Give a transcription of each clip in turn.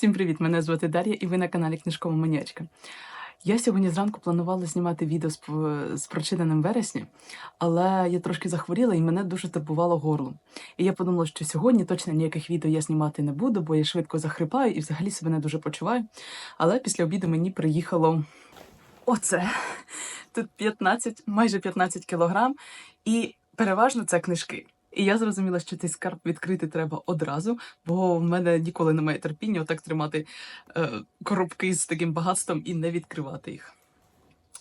Всім привіт! Мене звати Дар'я, і ви на каналі Книжкова Манячка. Я сьогодні зранку планувала знімати відео з, з прочитаним вересня, але я трошки захворіла і мене дуже турбувало горло. І я подумала, що сьогодні точно ніяких відео я знімати не буду, бо я швидко захрипаю і взагалі себе не дуже почуваю. Але після обіду мені приїхало оце. Тут 15, майже 15 кілограм, і переважно це книжки. І я зрозуміла, що цей скарб відкрити треба одразу, бо в мене ніколи немає терпіння отак тримати е, коробки з таким багатством і не відкривати їх.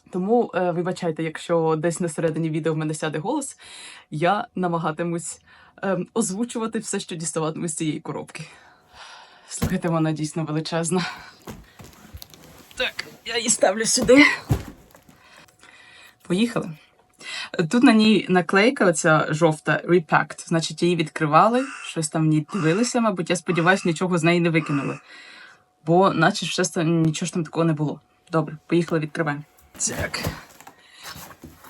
Тому е, вибачайте, якщо десь на середині відео в мене сяде голос, я намагатимусь е, озвучувати все, що діставатиму з цієї коробки. Слухайте, вона дійсно величезна. Так, я її ставлю сюди. Поїхали. Тут на ній наклейка, оця жовта Repacked. Значить, її відкривали, щось там в ній дивилися, мабуть. Я сподіваюся, нічого з неї не викинули. Бо, наче там, нічого ж там такого не було. Добре, поїхали, відкриваємо. Так.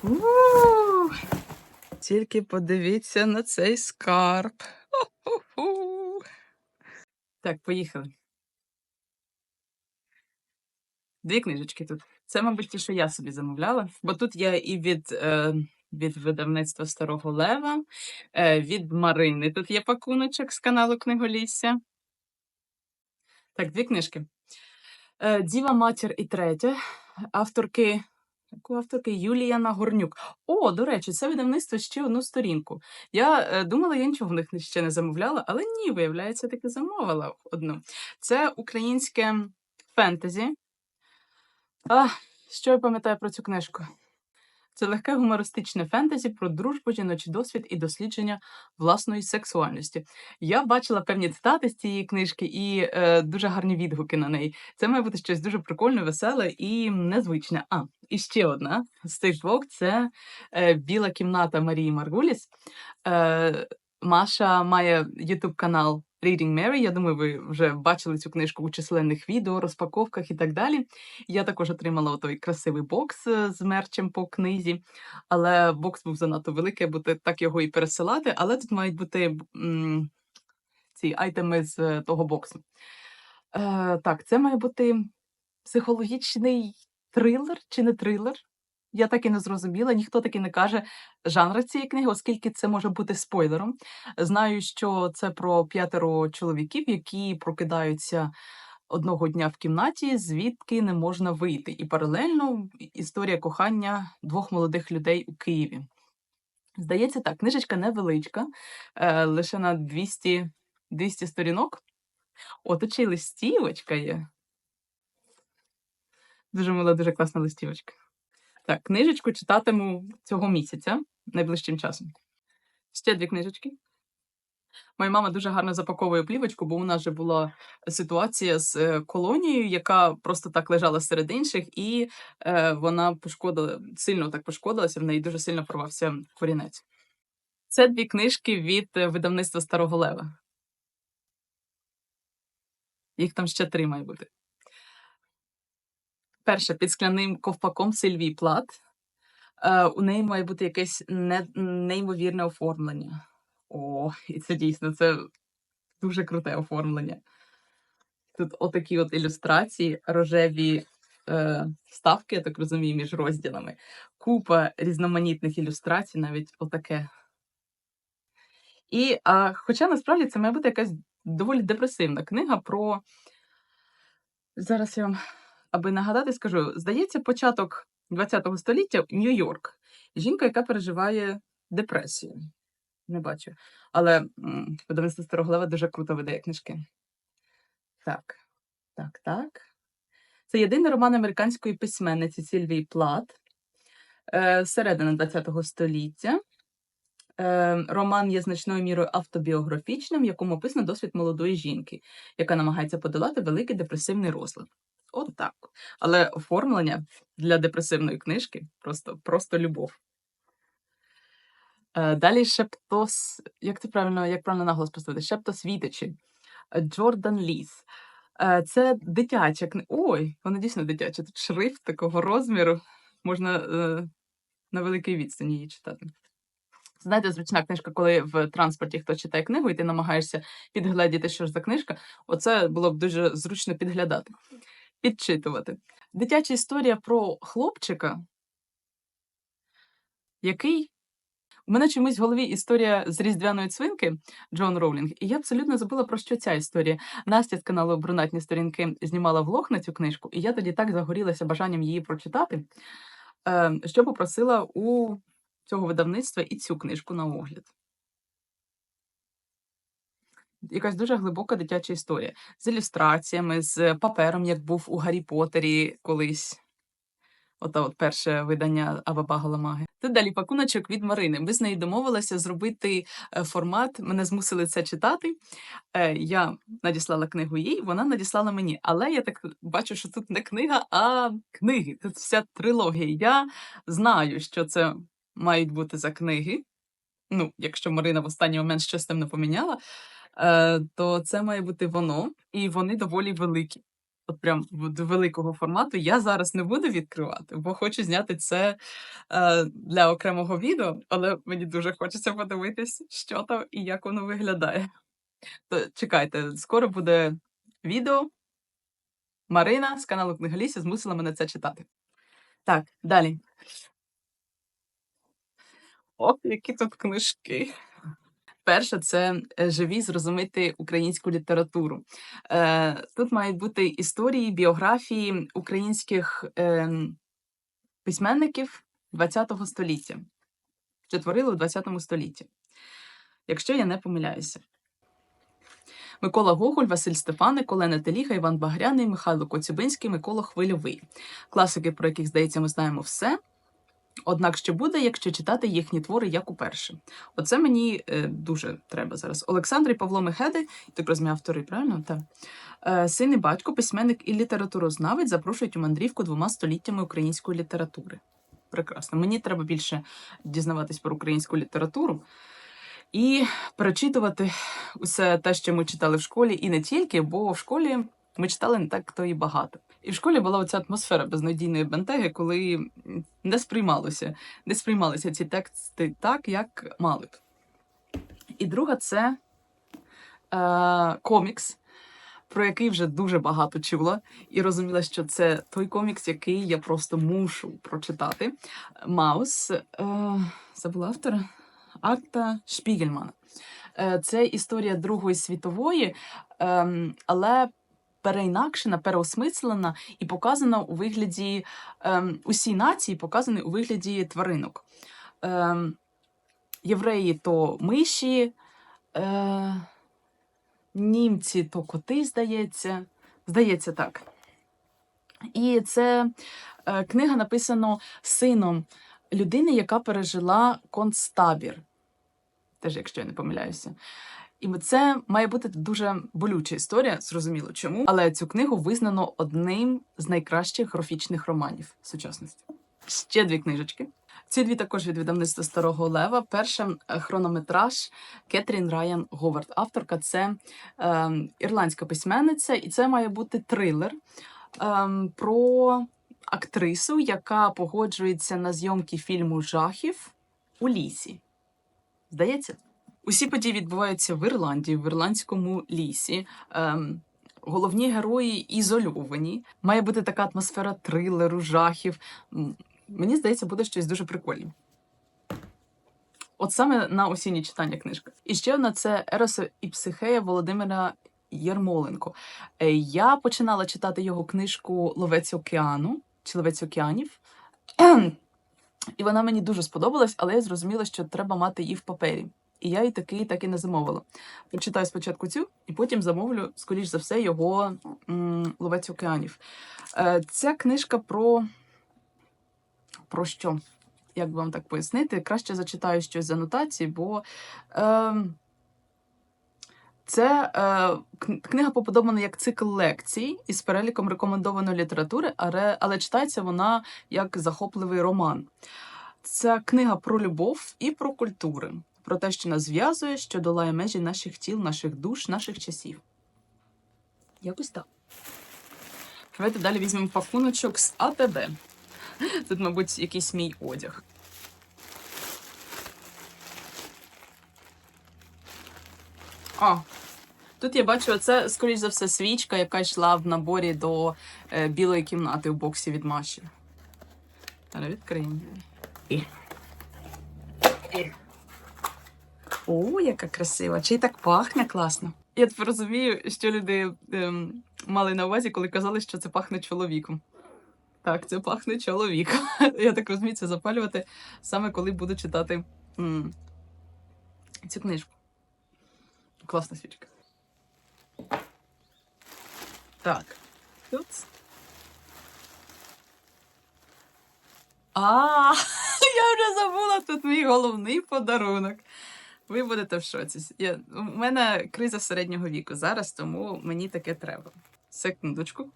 У-у-у. Тільки подивіться на цей скарб. Ху-ху-ху. Так, поїхали. Дві книжечки тут. Це, мабуть, ті, що я собі замовляла, бо тут є і від, е, від видавництва Старого Лева, е, від Марини. Тут є пакуночок з каналу Книголісся. Так, дві книжки. Е, Діва Матір і третя. Авторки. Яку авторки Юлія Нагорнюк. О, до речі, це видавництво ще одну сторінку. Я е, думала, я нічого в них ще не замовляла, але ні, виявляється, таки замовила одну. Це українське фентезі. А, що я пам'ятаю про цю книжку? Це легке гумористичне фентезі про дружбу, жіночий досвід і дослідження власної сексуальності. Я бачила певні цитати з цієї книжки і е, дуже гарні відгуки на неї. Це має бути щось дуже прикольне, веселе і незвичне. А, і ще одна з цих двох це е, Біла кімната Марії Маргуліс. Е, Маша має ютуб канал Reading Mary. Я думаю, ви вже бачили цю книжку у численних відео, розпаковках і так далі. Я також отримала той красивий бокс е, з мерчем по книзі, але бокс був занадто великий, те- так його і пересилати. Але тут мають бути м, ці айтеми з е, того боксу. Е, так, це має бути психологічний трилер чи не трилер. Я так і не зрозуміла. Ніхто таки не каже жанр цієї книги, оскільки це може бути спойлером. Знаю, що це про п'ятеро чоловіків, які прокидаються одного дня в кімнаті, звідки не можна вийти. І паралельно історія кохання двох молодих людей у Києві. Здається, так, книжечка невеличка, е, лише на 200, 200 сторінок. О, ще й листівочка є. Дуже мила, дуже класна листівочка. Так, книжечку читатиму цього місяця, найближчим часом. Ще дві книжечки. Моя мама дуже гарно запаковує плівочку, бо у нас же була ситуація з е, колонією, яка просто так лежала серед інших, і е, вона пошкодила, сильно так пошкодилася, в неї дуже сильно порвався корінець. Це дві книжки від е, видавництва Старого Лева. Їх там ще три має бути. Перша під скляним ковпаком Сильвії Плат. Е, у неї має бути якесь не, неймовірне оформлення. О, і це дійсно це дуже круте оформлення. Тут отакі от ілюстрації, рожеві е, вставки, я так розумію, між розділами. Купа різноманітних ілюстрацій, навіть отаке. І, а, хоча насправді це має бути якась доволі депресивна книга про. Зараз я вам, аби нагадати, скажу: здається, початок ХХ століття Нью-Йорк. Жінка, яка переживає депресію. Не бачу. Але видавництво Староглава дуже круто видає книжки. Так, так, так. Це єдиний роман американської письменниці Сільвії Плат, е, середина ХХ століття. Е, роман є значною мірою автобіографічним, в якому описано досвід молодої жінки, яка намагається подолати великий депресивний розлад. От так. Але оформлення для депресивної книжки просто, просто любов. Е, Далі Шептос, як це правильно, як правильно наголос поставити? Шептосвітичі. Джордан Ліс. Е, Це дитяча книга. Ой, вона дійсно дитяча. Тут шрифт такого розміру. Можна е, на великій відстані її читати. Знаєте, зручна книжка, коли в транспорті хтось читає книгу, і ти намагаєшся підгледіти, що ж за книжка. Оце було б дуже зручно підглядати, підчитувати. Дитяча історія про хлопчика, який. У мене чомусь в голові історія з різдвяної цвинки Джон Роулінг, і я абсолютно забула про що ця історія. Настя з каналу Брунатні сторінки знімала влог на цю книжку, і я тоді так загорілася бажанням її прочитати, е, що попросила у цього видавництва і цю книжку на огляд. Якась дуже глибока дитяча історія з ілюстраціями, з папером, як був у Гаррі Поттері колись. Ота от перше видання Аваба Галамаги. Тут далі пакуночок від Марини. Ми з нею домовилися зробити е, формат. Мене змусили це читати. Е, Я надіслала книгу їй, вона надіслала мені. Але я так бачу, що тут не книга, а книги. Тут вся трилогія. Я знаю, що це мають бути за книги. Ну, якщо Марина в останній момент щось там не поміняла, то це має бути воно, і вони доволі великі. От прям до великого формату. Я зараз не буду відкривати, бо хочу зняти це е, для окремого відео, але мені дуже хочеться подивитись, що там і як воно виглядає. То чекайте, скоро буде відео. Марина з каналу Книголісі змусила мене це читати. Так, далі. Ох, які тут книжки. Перше, це е, живі зрозуміти українську літературу. Е, Тут мають бути історії, біографії українських ем, письменників ХХ століття, що творили у ХХ столітті, якщо я не помиляюся. Микола Гоголь, Василь Стефаник, Олена Теліга, Іван Багряний, Михайло Коцюбинський, Микола Хвильовий. Класики, про яких, здається, ми знаємо все. Однак що буде, якщо читати їхні твори як уперше? Оце мені е, дуже треба зараз. Олександр і Павло Мехеди, так розумію, автори, правильно? Так. Е, син і батько, письменник і літературознавець запрошують у мандрівку двома століттями української літератури. Прекрасно. Мені треба більше дізнаватись про українську літературу і перечитувати усе те, що ми читали в школі, і не тільки, бо в школі ми читали не так то і багато. І в школі була оця атмосфера безнадійної бентеги, коли не сприймалося, не сприймалися ці тексти так, як мали б. І друга це е, комікс, про який вже дуже багато чула, і розуміла, що це той комікс, який я просто мушу прочитати. Маус, е, забула автора Арта Шпігельмана. Е, це історія Другої світової, ем, але переінакшена, переосмислена і показана у вигляді ем, усі нації показані у вигляді тваринок. Ем, євреї то миші, е, німці то коти, здається. Здається, так. І це е, книга написана сином людини, яка пережила концтабір. Теж, якщо я не помиляюся. І це має бути дуже болюча історія, зрозуміло чому. Але цю книгу визнано одним з найкращих графічних романів сучасності. Ще дві книжечки. Ці дві також від видавництва Старого Лева. Перша хронометраж Кетрін Райан Говард. Авторка це е, ірландська письменниця, і це має бути трилер е, про актрису, яка погоджується на зйомки фільму жахів у лісі. Здається? Усі події відбуваються в Ірландії, в ірландському лісі. Ем, головні герої ізольовані. Має бути така атмосфера трилеру, жахів. Мені здається, буде щось дуже прикольне. От саме на осінні читання книжка. І ще одна це Ерос і Психея Володимира Єрмоленко. Е, Я починала читати його книжку Ловець океану чи Ловець океанів. І вона мені дуже сподобалась, але я зрозуміла, що треба мати її в папері. І я її таки так і не замовила. Прочитаю спочатку цю, і потім замовлю, скоріш за все, його Ловець океанів. Е, Ця книжка про. Про що? Як вам так пояснити? Краще зачитаю щось з анотації, бо е, це е, книга побудована як цикл лекцій із переліком рекомендованої літератури, але, але читається вона як захопливий роман. Це книга про любов і про культури, про те, що нас зв'язує, що долає межі наших тіл, наших душ, наших часів. Якось так. Давайте далі візьмемо пакуночок з АТБ. Тут, мабуть, якийсь мій одяг. А, тут я бачу, це, скоріш за все, свічка, яка йшла в наборі до е, білої кімнати у боксі від Маші. Але відкриємо. О, яка красива. Чи й так пахне класно. Я тепер розумію, що люди ем, мали на увазі, коли казали, що це пахне чоловіком. Так, це пахне чоловіком. Я так розумію, це запалювати саме коли буду читати м, цю книжку. Класна свічка. Так. Тут. А, я вже забула тут мій головний подарунок. Ви будете в шоці. Я, у мене криза середнього віку зараз, тому мені таке треба. Секундочку.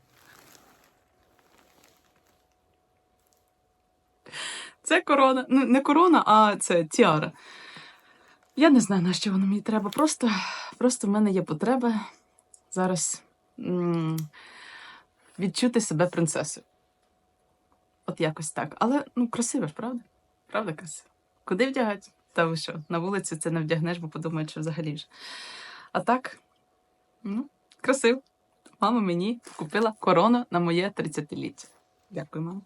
Це корона. Ну, не корона, а це тіара. Я не знаю, на що воно мені треба. Просто, просто в мене є потреба зараз м- відчути себе принцесою. От якось так. Але ну, красиво ж, правда? Правда, красиво. Куди вдягати? Та що? На вулиці це не вдягнеш, бо подумають, що взагалі ж. А так, ну, красиво. Мама мені купила корону на моє 30-ліття. Дякую, мама.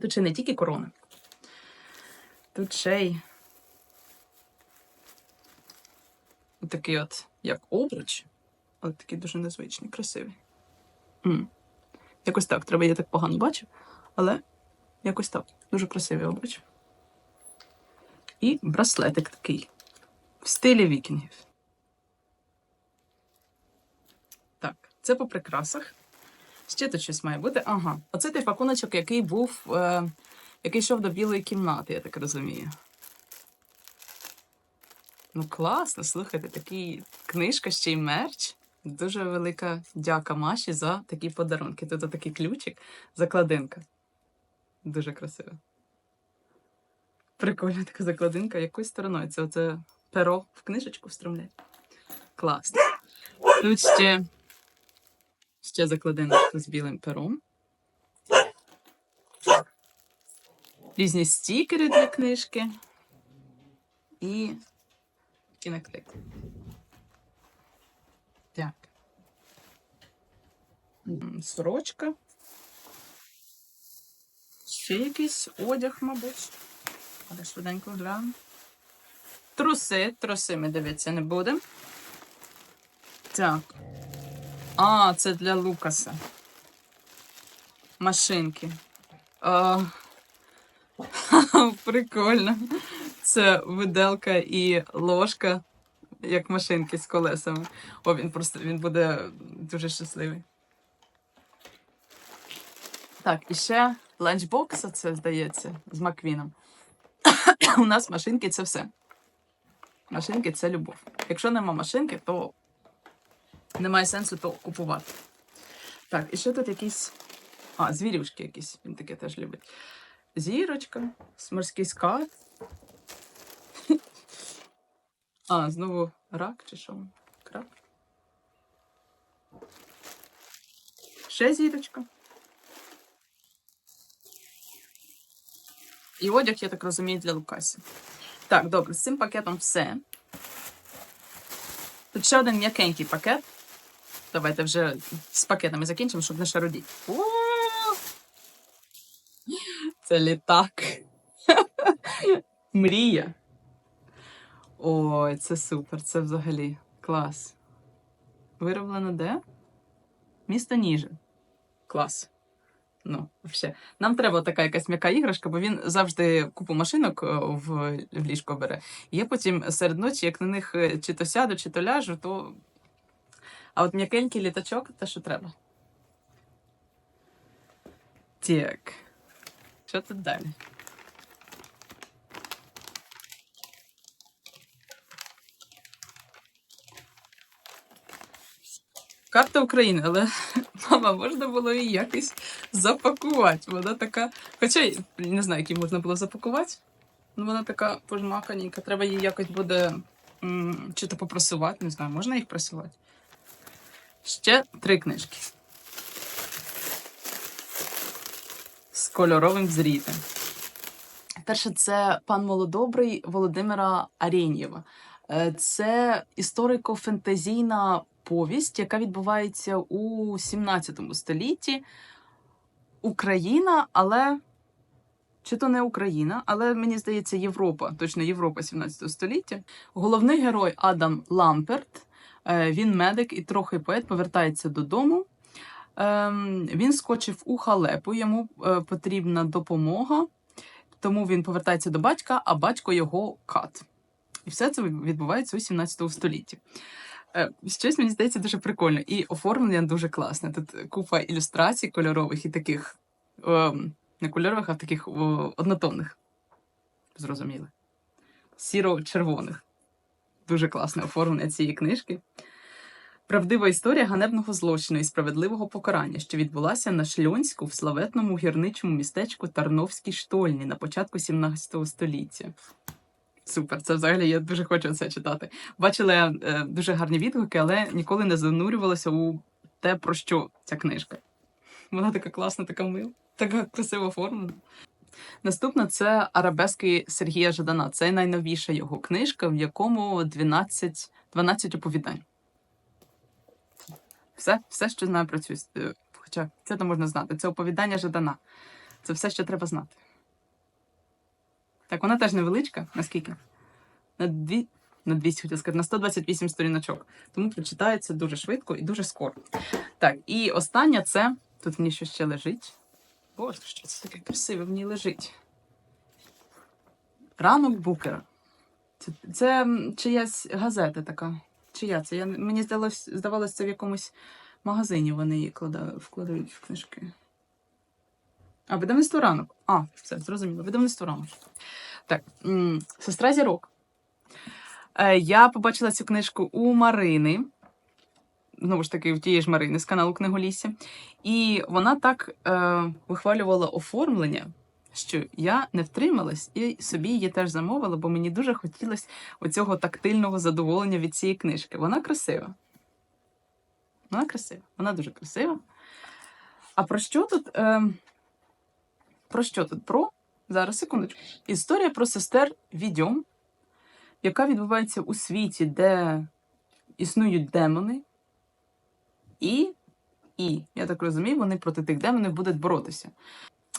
Тут ще не тільки корона. Тут ще й такий от, як обруч, але такий дуже незвичний, красивий. М. Якось так, треба, я так погано бачу, але якось так. Дуже красивий обруч. І браслетик такий. В стилі вікінгів. Так, це по прикрасах. Ще тут щось має бути. Ага. Оце той пакуночок, який був, е, який йшов до білої кімнати, я так розумію. Ну, класно, слухайте, такий книжка, ще й мерч. Дуже велика дяка Маші за такі подарунки. Тут такий ключик, закладинка. Дуже красиво. Прикольна така закладинка. Якою стороною? Це оце перо в книжечку встромлять. Класно. Тут ще, ще закладиночка з білим пером. Різні стікери для книжки. І, наклейки. Так. Сорочка. Ще якийсь одяг, мабуть. Але швиденько гляну. Труси. Труси ми дивитися не будемо. Так. А, це для Лукаса. Машинки. А, прикольно. Це виделка і ложка, як машинки з колесами. О, він просто він буде дуже щасливий. Так, і ще ланчбокс, це здається, з Маквіном. У нас машинки це все. Машинки це любов. Якщо нема машинки, то немає сенсу то купувати. Так, і ще тут якісь. А, звірюшки якісь. Він таке теж любить. Зірочка, морський скат. А, знову рак чи що? Крак. Ще зірочка. І одяг, я так розумію, для Лукасі. Так, добре, з цим пакетом все. Тут ще один м'якенький пакет. Давайте вже з пакетами закінчимо, щоб не шарудіти. Це літак. Мрія. Ой, це супер, це взагалі клас. Вироблено де? Місто Ніжин. Клас. Ну, взагалі. Нам треба така якась м'яка іграшка, бо він завжди купу машинок е, в, в ліжко бере. Я потім серед ночі, як на них е, чи то сяду, чи то ляжу, то. А от м'якенький літачок те, що треба. Так. Що тут далі? Карта України, але мама, можна було її якось запакувати. Вона така. Хоча не знаю, як її можна було запакувати. Ну, вона така пожмаканенька. Треба її якось буде чи то попрасувати, не знаю, можна їх прасувати. Ще три книжки. З кольоровим зрітем. Перше, це пан Молодобрий Володимира Арєнєва. Е, Це історико-фентезійна повість, яка відбувається у 17 столітті. Україна, але чи то не Україна, але мені здається, Європа, точно Європа 17 століття. Головний герой Адам Ламперт. е, Він медик і трохи поет, повертається додому. Ем, Він скочив у халепу, йому е, потрібна допомога, тому він повертається до батька, а батько його кат. І все це відбувається у 17 столітті. Е, Щось мені здається дуже прикольно. І оформлення дуже класне. Тут купа ілюстрацій кольорових і таких ем, не кольорових, а таких однотонних. Зрозуміли. Сіро-червоних. Дуже класне оформлення цієї книжки. Правдива історія ганебного злочину і справедливого покарання, що відбулася на Шльонську в славетному гірничому містечку Тарновській штольні на початку 17 століття. Супер, це взагалі я дуже хочу це читати. Бачила е, дуже гарні відгуки, але ніколи не занурювалася у те, про що ця книжка. Вона така класна, така мила, така красиво оформлена. Наступна це Арабески Сергія Жадана. Це найновіша його книжка, в якому 12, 12 оповідань. Все, все, що знаю про цю. Хоча це то можна знати. Це оповідання Жадана. Це все, що треба знати. Так, вона теж невеличка, наскільки? На дві. На 200, хотів сказати, на 128 сторіночок. Тому прочитається дуже швидко і дуже скоро. Так, і остання це. Тут в ній що ще лежить. Боже, що це таке красиве в ній лежить. Ранок Букера. Це, це чиясь газета така. Чия це? Я, мені здавалося, це в якомусь магазині вони її клада, вкладають в книжки. А, видавництво ранок. А, все, зрозуміло. Видавництво ранок. Так, сестра зірок. Е, я побачила цю книжку у Марини. Знову ж таки, в тієї ж Марини з каналу Книголісся. І вона так е, вихвалювала оформлення, що я не втрималась і собі її теж замовила, бо мені дуже хотілося оцього тактильного задоволення від цієї книжки. Вона красива. Вона красива. Вона дуже красива. А про що тут? Е, про що тут? Про зараз секундочку. Історія про сестер Відьом, яка відбувається у світі, де існують демони, і, і, я так розумію, вони проти тих демонів будуть боротися.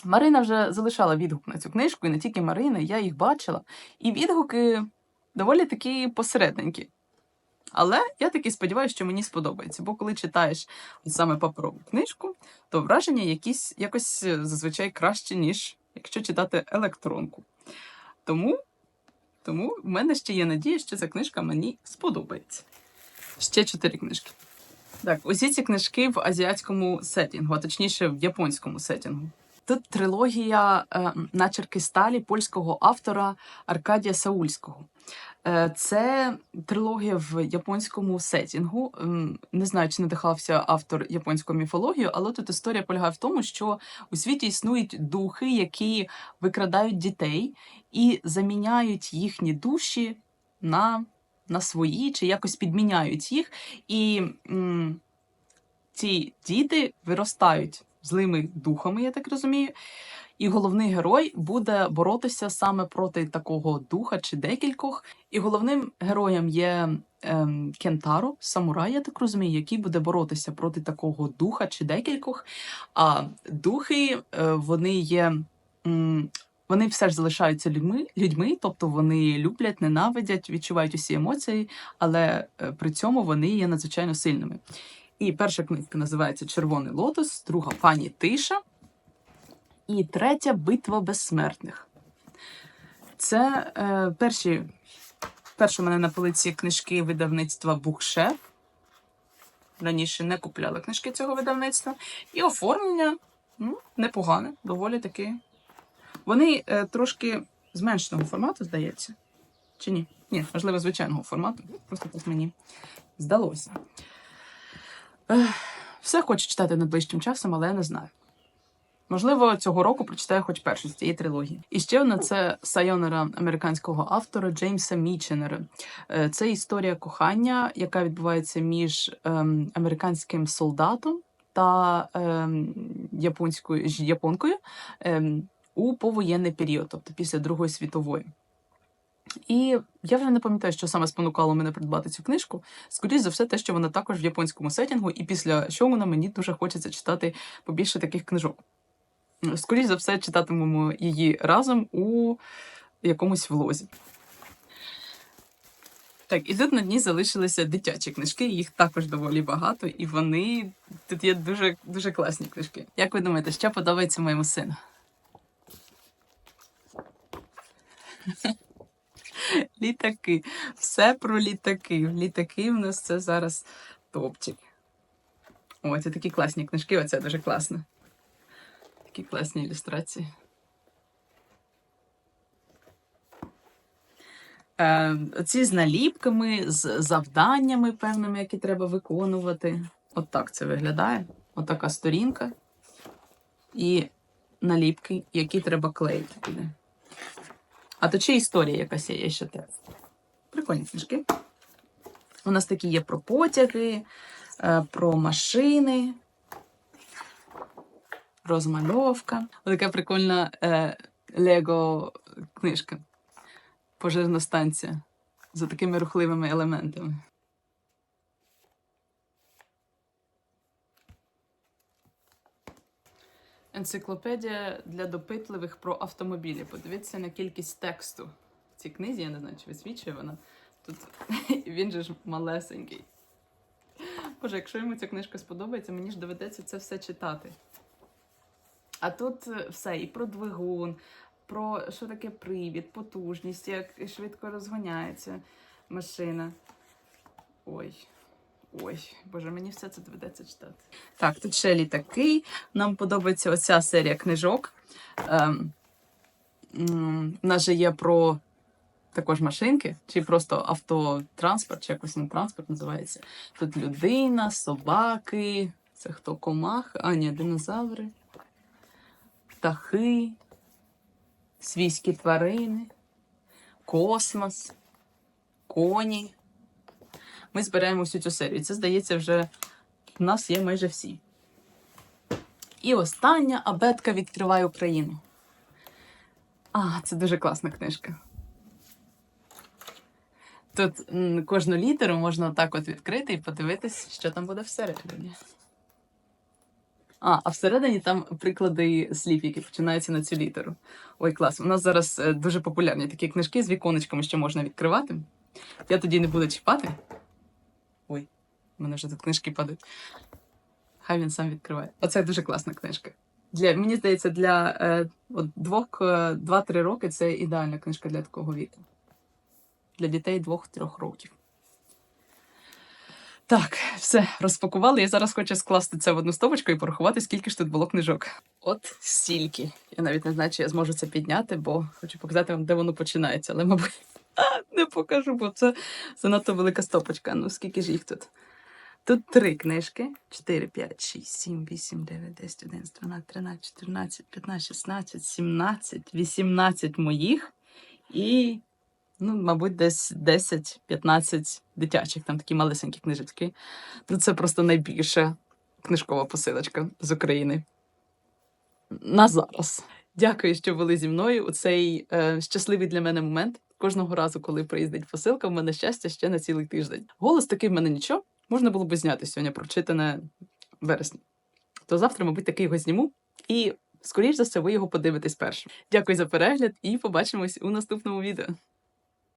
Марина вже залишала відгук на цю книжку, і не тільки Марина, я їх бачила. І відгуки доволі такі посередненькі. Але я таки сподіваюся, що мені сподобається, бо коли читаєш саме паперову книжку, то враження якісь якось е, зазвичай краще, ніж якщо читати електронку. Тому, тому в мене ще є надія, що ця книжка мені сподобається. Ще чотири книжки. Так, усі ці книжки в азіатському сетінгу, а точніше в японському сетінгу. Тут трилогія е, начерки сталі польського автора Аркадія Саульського. Е, це трилогія в японському сетінгу. Не знаю, чи надихався автор японською міфологією, але тут історія полягає в тому, що у світі існують духи, які викрадають дітей і заміняють їхні душі на, на свої, чи якось підміняють їх. І м, ці діти виростають злими духами, я так розумію. І головний герой буде боротися саме проти такого духа чи декількох. І головним героєм є ем, Кентаро, самурай, я так розумію, який буде боротися проти такого духа чи декількох. А духи е, вони є. м, вони все ж залишаються людьми, людьми, тобто вони люблять, ненавидять, відчувають усі емоції, але е, при цьому вони є надзвичайно сильними. І перша книжка називається Червоний лотос, друга пані Тиша. І третя битва безсмертних. Це е, перші, у мене на полиці книжки видавництва Букшеф. Раніше не купляла книжки цього видавництва. І оформлення ну, непогане, доволі таки. Вони е, трошки зменшеного формату, здається. Чи ні? Ні, можливо, звичайного формату. Просто так мені здалося. Ех, все хочу читати найближчим часом, але я не знаю. Можливо, цього року прочитаю хоч першу з цієї трилогії. І ще одна це сайонера американського автора Джеймса Міченера. Е, Це історія кохання, яка відбувається між ем, американським солдатом та ем, японською японкою ем, у повоєнний період, тобто після Другої світової. І я вже не пам'ятаю, що саме спонукало мене придбати цю книжку. Скоріше за все, те, що вона також в японському сетінгу, і після Шоуна мені дуже хочеться читати побільше таких книжок. Скоріше за все, читатимемо її разом у якомусь влозі. Так, і тут на дні залишилися дитячі книжки, їх також доволі багато, і вони тут є дуже, дуже класні книжки. Як ви думаєте, що подобається моєму сину? Літаки. Все про літаки. Літаки в нас це зараз топчик. О, це такі класні книжки, оце дуже класно. Такі класні ілюстрації. Е, ці з наліпками, з завданнями певними, які треба виконувати. От так це виглядає. Отака сторінка. І наліпки, які треба клеїти туди. А то чи історія якась є, є ще те. Прикольні книжки. У нас такі є про потяги, е, про машини, розмальовка. Така прикольна е, Лего книжка. Пожежна станція за такими рухливими елементами. Енциклопедія для допитливих про автомобілі. Подивіться на кількість тексту в цій книзі. Я не знаю, чи висвічує вона. Тут він же ж малесенький. Боже, якщо йому ця книжка сподобається, мені ж доведеться це все читати. А тут е, все і про двигун, про що таке привід, потужність, як швидко розганяється машина. Ой. Ой, боже, мені все це доведеться читати. Так, тут ще літаки. Нам подобається оця серія книжок. Ем, м, у нас же є про також машинки, чи просто автотранспорт, чи якось він транспорт називається. Тут людина, собаки, це хто комах, а ні, динозаври, птахи, свійські тварини, космос, коні. Ми збираємо всю цю серію. Це, здається, вже в нас є майже всі. І остання абетка відкриває Україну. А, це дуже класна книжка. Тут кожну літеру можна так от відкрити і подивитись, що там буде всередині. А, а всередині там приклади слів, які починаються на цю літеру. Ой, клас. У нас зараз е, дуже популярні такі книжки з віконечками, що можна відкривати. Я тоді не буду чіпати. Ой, в мене вже тут книжки падають. Хай він сам відкриває. Оце дуже класна книжка. Для, мені здається, для е, от двох, е, два-три роки це ідеальна книжка для такого віку. Для дітей двох-трьох років. Так, все, розпакували. Я зараз хочу скласти це в одну стопочку і порахувати, скільки ж тут було книжок. От стільки. Я навіть не знаю, чи я зможу це підняти, бо хочу показати вам, де воно починається. Але, мабуть, не покажу, бо це занадто велика стопочка. Ну, скільки ж їх тут? Тут три книжки: 4, 5, 6, 7, 8, 9, 10, 11, 12, 13, 14, 15, 16, 17, 18 моїх і, ну, мабуть, десь 10-15 дитячих, там такі малесенькі книжечки. Ну, це просто найбільша книжкова посилочка з України. На зараз. Дякую, що були зі мною у цей е, щасливий для мене момент. Кожного разу, коли приїздить посилка, в мене щастя ще на цілий тиждень. Голос такий в мене нічого. Можна було б зняти сьогодні, прочитане вересня. То завтра, мабуть, таки його зніму. І, скоріш за все, ви його подивитесь першим. Дякую за перегляд і побачимось у наступному відео.